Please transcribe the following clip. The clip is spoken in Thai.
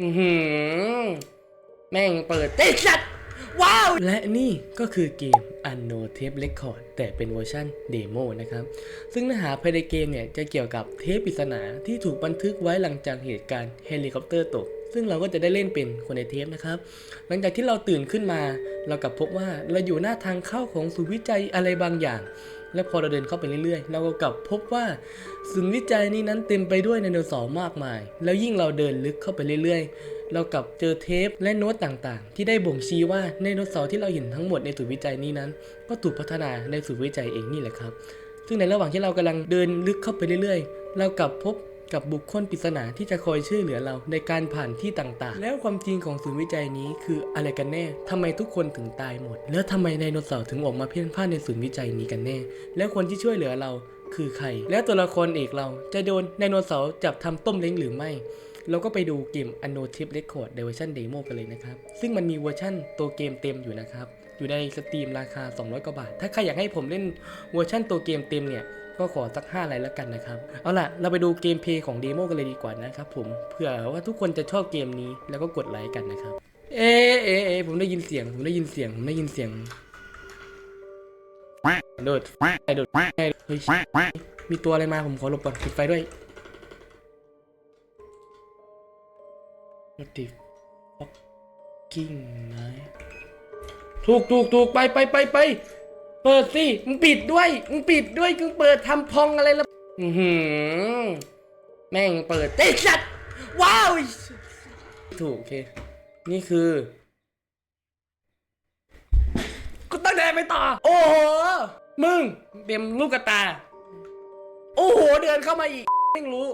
อือหือแม่งเปิดเต้สัตว์ว้าว และนี่ก็คือเกม Unknown Tape Record แต่เป็นเวอร์ชันเดโมนะครับ ซึ่งเนื้อหาภายในเกมเนี่ย จะเกี่ยวกับเทปปริศนาที่ถูกบันทึกไว้หลังจากเหตุการณ์เฮลิคอปเตอร์ตก ซึ่งเราก็จะได้เล่นเป็นคนในเทปนะครับ หลังจากที่เราตื่นขึ้นมา เรากลับพบว่าเราอยู่หน้าทางเข้าของศูนย์วิจัยอะไรบางอย่าง และพอเราเดินเข้าไปเรื่อยๆ เราก็กลับพบว่าศูนย์วิจัยนี้นั้นเต็มไปด้วยไดโนเสาร์มากมาย แล้วยิ่งเราเดินลึกเข้าไปเรื่อยๆ เรากลับเจอเทปและโน้ตต่างๆ ที่ได้บ่งชี้ว่าไดโนเสาร์ที่เราเห็นทั้งหมดในศูนย์วิจัยนี้นั้น ก็ถูกพัฒนาในศูนย์วิจัยเองนี่แหละครับ ซึ่งในระหว่างที่เรากำลังเดินลึกเข้าไปเรื่อยๆ เรากลับพบ กับบุคคลปริศนาที่จะคอยช่วยเหลือเราในการผ่านที่ต่างๆ แล้วความจริงของศูนย์วิจัยนี้คืออะไรกันแน่ทำไมทุกคนถึงตายหมด แล้วทำไมไดโนเสาร์ถึงออกมาเพ่นพ่านในศูนย์วิจัยนี้กันแน่ แล้วคนที่ช่วยเหลือเราคือใคร แล้วตัวละครเอกเราจะโดนไดโนเสาร์จับทำต้มเล้งหรือไม่เราก็ไปดูเกม Anno Tip Record เวอร์ชันเดโมกันเลยนะครับ ซึ่งมันมีเวอร์ชันตัวเกมเต็มอยู่นะครับ อยู่ในสตรีมราคา 200 กว่าบาท ถ้าใครอยากให้ผมเล่นเวอร์ชันตัวเกมเต็มเนี่ย ก็ขอสัก5อะไรแล้วกันนะครับ เอาล่ะ เราไปดูเกมเพลย์ของเดโมกันเลยดีกว่านะครับผม เผื่อว่าทุกคนจะชอบเกมนี้แล้วก็กดไลค์กันนะครับเอ๊ะเอ๊ะเอ๊ะผมได้ยินเสียง ผมได้ยินเสียง ผมได้ยินเสียง โดดไอโดดเฮ้ยมีตัวอะไรมา ผมขอหลบก่อนปิดไฟด้วย What the fucking ไหนถูกถูกถูกไปไปไปไป เปิดสิ มึงปิดด้วย มึงปิดด้วยมึงเปิดทำพองอะไรละอือหือแม่งเปิดเต้สัตว์ว้าว ถูกโอเค นี่คือกูต้องเดินไปต่อ โอ้โห มึงเต็มลูกกระตา โอ้โห เดินเข้ามาอีกไม่รู้